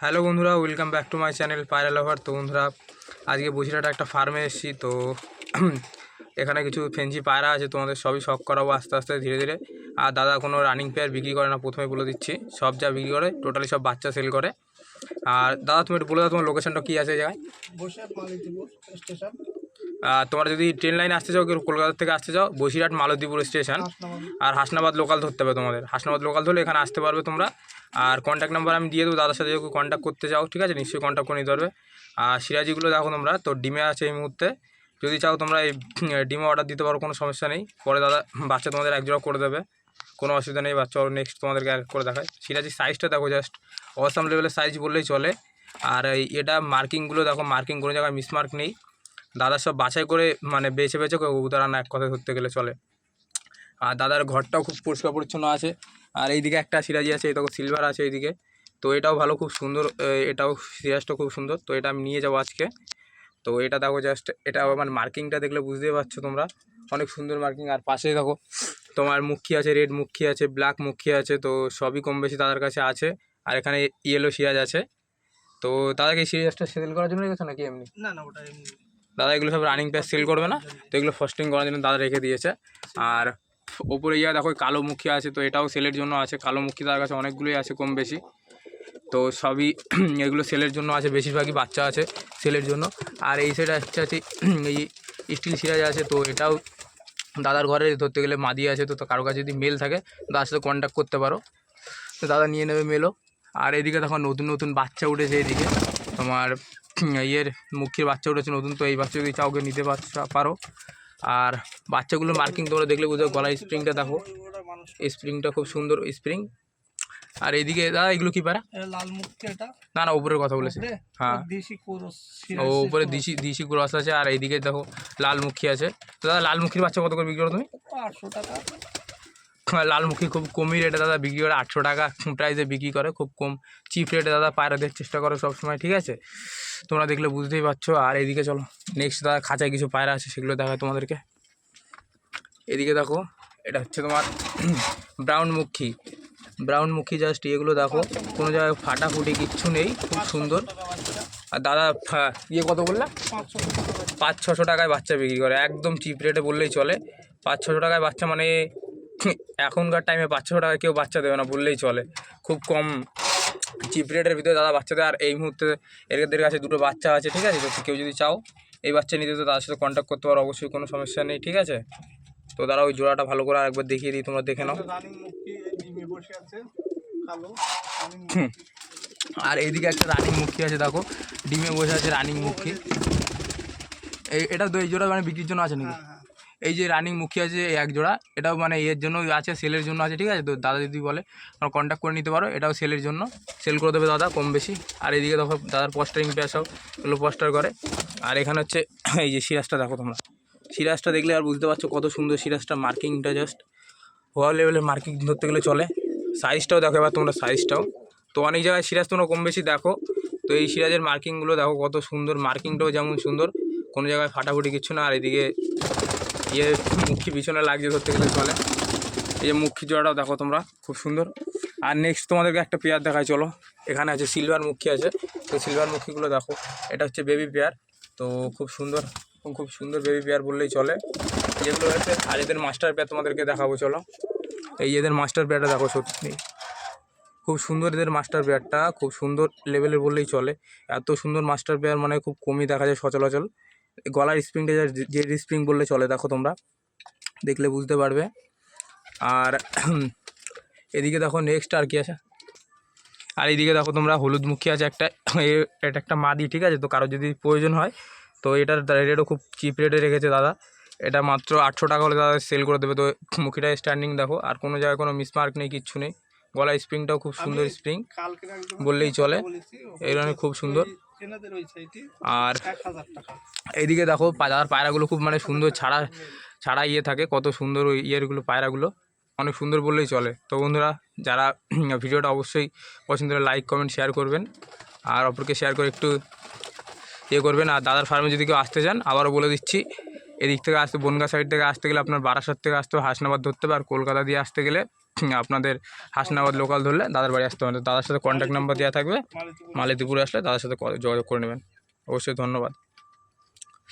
Hello বন্ধুরা welcome back to my channel পায়রা lover তো বন্ধুরা, আজকে বুঝিরাটা একটা ফার্মে এসেছি, তো এখানে কিছু ফেন্সি পায়রা আছে, তোমাদের সবই শখ করাবো আস্তে আস্তে, ধীরে ধীরে। আর দাদা কোনো রানিং পেয়ার বিক্রি করে না, প্রথমে বলে দিচ্ছি, সব যা বিক্রি করে টোটালি সব বাচ্চা সেল করে। আর দাদা, তুমি একটু বলে দাও তোমার লোকেশানটা কী আছে জায়গায়? তোমরা যদি ট্রেন লাইনে আসতে চাও কেউ কলকাতা থেকে আসতে চাও বসিরহাট মালতীপুর স্টেশন আর হাসনাবাদ লোকাল ধরতে হবে তোমাদের। হাসনাবাদ লোকাল ধরলে এখানে আসতে পারবে তোমরা। আর কন্ট্যাক্ট নাম্বার আমি দিয়ে দেবো দাদার সাথে যদি কন্ট্যাক্ট করতে চাও ঠিক আছে? নিশ্চয়ই কন্ট্যাক্ট করে নিতে পারবে। আর সিরাজিগুলো দেখো তোমরা তো ডিমে আছে এই মুহূর্তে। যদি চাও তোমরা এই ডিমে অর্ডার দিতে পারো কোনো সমস্যা নেই। পরে দাদা বাচ্চা তোমাদের এক একজোড়া করে দেবে। কোনো অসুবিধা নেই বাচ্চা নেক্সট তোমাদেরকে এক করে দেখায়। সিরাজির সাইজটা দেখো জাস্ট অসাম লেভেলের সাইজ বললেই চলে। আর এই এটা মার্কিংগুলো দেখো মার্কিং কোনো জায়গায় মিসমার্ক নেই। দাদা সব বাছাই করে মানে বেছে বেছে উদাহরণ এক কথায় ধরতে গেলে চলে। আর দাদার ঘরটাও খুব পরিষ্কার পরিচ্ছন্ন আছে। আর এইদিকে একটা সিরাজি আছে দেখো সিলভার আছে এইদিকে। তো এটাও ভালো, খুব সুন্দর এটাও সিরাজটা খুব সুন্দর। তো এটা আমি নিয়ে যাব আজকে। তো এটা দেখো জাস্ট এটা আমার মার্কিংটা দেখলে বুঝতেই পারছ তোমরা। অনেক সুন্দর মার্কিং আর পাশে দেখো, তোমার মুখী আছে রেড মুখী আছে ব্ল্যাক মুখী আছে, তো সবই কম বেশি দাদার কাছে আছে। আর এখানে ইয়েলো সিরাজ আছে। তো দাদাকে সিরাজটা সেল করার জন্য রেখেছো নাকি এমনি? না না, ওটা এমনি দাদা এগুলো সব রানিং প্যাস সেল করবে না? তো এগুলো ফার্স্টিং করার জন্য দাদা রেখে দিয়েছে। আর ওপরে ইয়া দেখো কালো মুখী আছে, তো এটাও সেলের জন্য আছে। কালো মুখী তার কাছে অনেকগুলোই আছে কম বেশি। তো সবই এগুলো সেলের জন্য আছে, বেশিরভাগই বাচ্চা আছে সেলের জন্য। আর এই সাইডে হচ্ছে আছে, এই স্টিল সিরাজ আছে, তো এটাও দাদার ঘরে ধরতে গেলে মাদি আছে, তো কারও কাছে যদি মেল থাকে, দাদার সাথে কন্ট্যাক্ট করতে পারো। তো দাদা নিয়ে নেবে মেলও আর এদিকে দেখো, নতুন নতুন বাচ্চা উঠেছে এদিকে। তোমার ইয়ের মুখির বাচ্চা উঠেছে নতুন তো এই বাচ্চা যদি চাওকে নিতে পারছ- পারো। আর বাচ্চাগুলো মার্কিং তোমরা দেখলে বুঝো গলার স্প্রিংটা দেখো। স্প্রিংটা খুব সুন্দর স্প্রিং। আর এইদিকে দাদা এগুলো কি পারা? লাল মুক্তি এটা। না না উপরের কথা বলেছি? হ্যাঁ। ও দেশি কোরস ও উপরে দিশি দিশি ক্রস আছে আর এইদিকে দেখো লালমুখী আছে। তো দাদা লালমুখীর বাচ্চা কত করে বিক্রি করো তুমি? আটশো টাকা। লালমুখী খুব কমই রেটে দাদা বিক্রি করে। আটশো টাকা প্রাইসে বিক্রি করে, খুব কম চিপ রেটে দাদা পায়রা দেওয়ার চেষ্টা করে সবসময়, ঠিক আছে? তোমরা দেখলে বুঝতেই পারছ। আর এইদিকে চলো নেক্সট দাদা খাঁচায় কিছু পায়রা আছে, সেগুলো দেখায় তোমাদেরকে। এদিকে দেখো, এটা হচ্ছে তোমার ব্রাউন মুখী। ব্রাউন মুখী জাস্ট এগুলো দেখো, কোনো জায়গায় ফাটাফুটি কিচ্ছু নেই, খুব সুন্দর। আর দাদা ইয়ে কত বললা? পাঁচশো টাকা বাচ্চা পাঁচ ছশো টাকায় বাচ্চা বিক্রি করে, একদম চিপ রেটে বললেই চলে। পাঁচ ছশো টাকায় বাচ্চা মানে এখনকার টাইমে ছশো টাকায় কেউ বাচ্চা দেবে না, বললেই চলে। খুব কম চিপ রেটের ভিতরে দাদা বাচ্চা দেয়, আর এই মুহূর্তে এদের কাছে দুটো বাচ্চা আছে, ঠিক আছে? তো কেউ যদি চাও, এই বাচ্চা নিতে তো তার সাথে কন্ট্যাক্ট করতে পারো, অবশ্যই কোনো সমস্যা নেই, ঠিক আছে? তো দাদা, ওই জোড়াটা ভালো করে আরেকবার দেখিয়ে দিই, তোমরা দেখে নাও। আর এইদিকে একটা রানিং মুখী আছে, দেখো। ডিমে বসে আছে রানিং মুখী। এটা এই জোড়া মানে বিক্রির জন্য আছে নাকি? এই যে রানিং মুখী আছে এই এক জোড়া, এটাও মানে এর জন্য আছে সেলের জন্য আছে, ঠিক আছে? তো দাদা যদি বলে, তোমরা কন্ট্যাক্ট করে নিতে পারো, এটাও সেলের জন্য। সেল করে দেবে দাদা কম বেশি। আর এদিকে দেখো, দাদার পোস্টারিং পেয়ে সব এগুলো পোস্টার করে। আর এখানে হচ্ছে, এই যে সিরাজটা দেখো তোমরা। সিরাজটা দেখলে আর বুঝতে পারছ কত সুন্দর সিরাজটা মার্কিংটা জাস্ট হোয়ার লেভেলের মার্কিং ধরতে গেলে চলে। সাইজটাও দেখো এবার তোমরা সাইজটাও তো অনেক জায়গায় সিরাজ তোমরা কম বেশি দেখো। তো এই সিরাজের মার্কিংগুলো দেখো কত সুন্দর মার্কিংটাও যেমন সুন্দর। কোনো জায়গায় ফাটাফুটি কিচ্ছু না, আর এদিকে ইয়ে মুখী পিছনে লাগছে ধরতে গেলে চলে। এই যে মুখী জোড়াটাও দেখো তোমরা, খুব সুন্দর। আর নেক্সট তোমাদেরকে একটা পেয়ার দেখায় চলো। এখানে আছে সিলভার মুখী আছে। তো সিলভার মুখীগুলো দেখো, এটা হচ্ছে বেবি পেয়ার। তো খুব সুন্দর খুব সুন্দর বেবি পেয়ার বললেই চলে। যেগুলো আছে আর এদের মাস্টার পেয়ার তোমাদেরকে দেখাবো, চলো। এই এদের মাস্টার পেয়ারটা দেখো সত্যি। খুব সুন্দর এদের মাস্টার পেয়ারটা, খুব সুন্দর লেভেলের বললেই চলে। এত সুন্দর মাস্টার পেয়ার মানে খুব কমই দেখা যায় সচলাচল গলার স্প্রিংটা যে স্প্রিং বললে চলে দেখো তোমরা। দেখলে বুঝতে পারবে। আর এদিকে দেখো নেক্সট আর কি আছে। আর এইদিকে দেখো তোমরা হলুদ মুখী আছে একটা। এ- এটা একটা মাদি ঠিক আছে? তো কারও যদি প্রয়োজন হয় তো এটার রেটও খুব চিপ রেটে রেখেছে দাদা। এটা মাত্র আটশো টাকা হলে দাদা সেল করে দেবে। তো মুখিটা স্ট্যান্ডিং দেখো আর কোনো জায়গায় কোনো মিসমার্ক নেই কিচ্ছু নেই। গলার স্প্রিংটাও খুব সুন্দর স্প্রিং। বললেই চলে। এই ধরনের খুব সুন্দর। ওই এনাদের ওই সাইডে আর এক হাজার টাকা। এইদিকে দেখো দাদার পায়রাগুলো খুব মানে সুন্দর ছাড়া ছাড়া ইয়ে থাকে কত সুন্দর ওই ইয়েরগুলো পায়রাগুলো। অনেক সুন্দর বললেই চলে। তো বন্ধুরা যারা ভিডিওটা অবশ্যই পছন্দ হলে লাইক কমেন্ট শেয়ার করবেন। আর অপরকে শেয়ার করে একটু ইয়ে করবেন। আর দাদার ফার্মে যদি কেউ আসতে চান আবারও বলে দিচ্ছি এদিক থেকে আসতে বনগা সাইড থেকে আসতে গেলে আপনার বারাসাত থেকে আসতে হবে হাসনাবাদ ধরতে হবে আর কলকাতা দিয়ে আসতে গেলে আপনাদের হাসনাবাদ লোকাল ধরলে দাদার বাড়ি আসতে হবে। দাদার সাথে কন্ট্যাক্ট নাম্বার দেওয়া থাকবে। মালিতিপুরে আসলে দাদার সাথে যোগাযোগ করে নেবেন। অবশ্যই ধন্যবাদ।